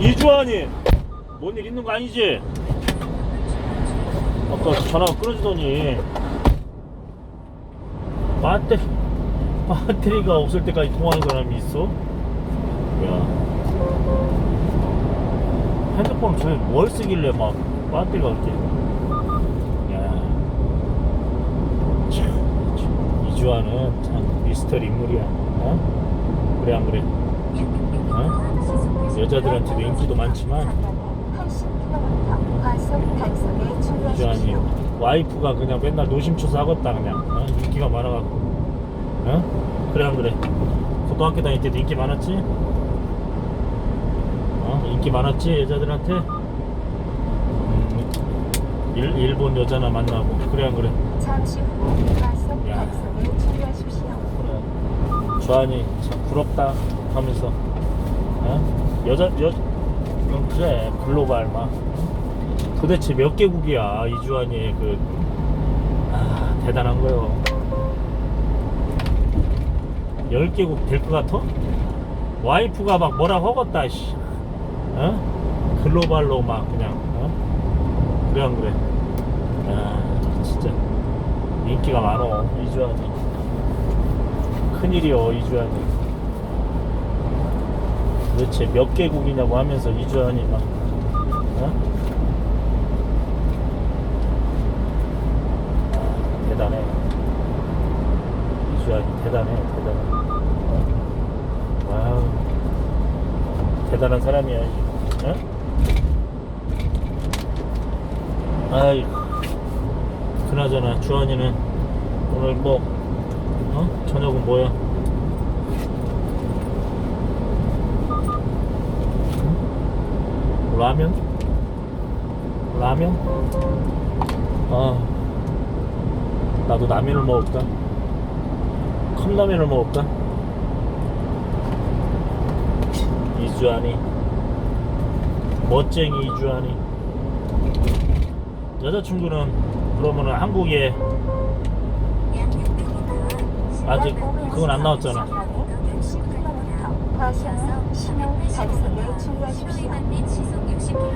이주환이 뭔 일 있는 거 아니지? 아까 전화가 끊어지더니 배터리 배터리가 없을 때까지 통화하는 사람이 있어? 야 핸드폰 저기 뭘 쓰길래 막 배터리가 그렇게 야 이주환은 참 미스터리 인물이야 어? 그래 안 그래? 어? 여자들한테도 인기도 많지만 이주환이 와이프가 그냥 맨날 노심초사 하겠다 그냥 어? 인기가 많아갖고 어? 그래 안 그래? 고등학교 다닐 때도 인기 많았지? 어? 인기 많았지 여자들한테? 음, 일, 일본 여자나 만나고 그래 안 그래? 야. 그래. 주한이 참 부럽다 하면서 어? 여자 여 어, 그래 글로벌 막 어? 도대체 몇 개국이야 이주환이 그 아, 대단한 거요 10개국 될 것 같아? 와이프가 막 뭐라 허겄다 씨. 어? 글로벌로 막 그냥 어? 그래 안 그래 아 진짜 인기가 많어 이주환이 큰일이요 이주환이 도대체 몇 개국이냐고 하면서 이주환이 막 어? 아, 대단해 이주환이 대단해 대단해 어? 와우 대단한 사람이야 어? 아이 그나저나 주환이는 오늘 뭐 어? 저녁은 뭐야? 라면? 라면? 아, 나도 라면을 먹을까? 컵라면을 먹을까? 이주환이 멋쟁이 이주환이 여자친구는 그러면은 한국에 아직 그건 안 나왔잖아. 과속 신호 단속에 주의하십시오.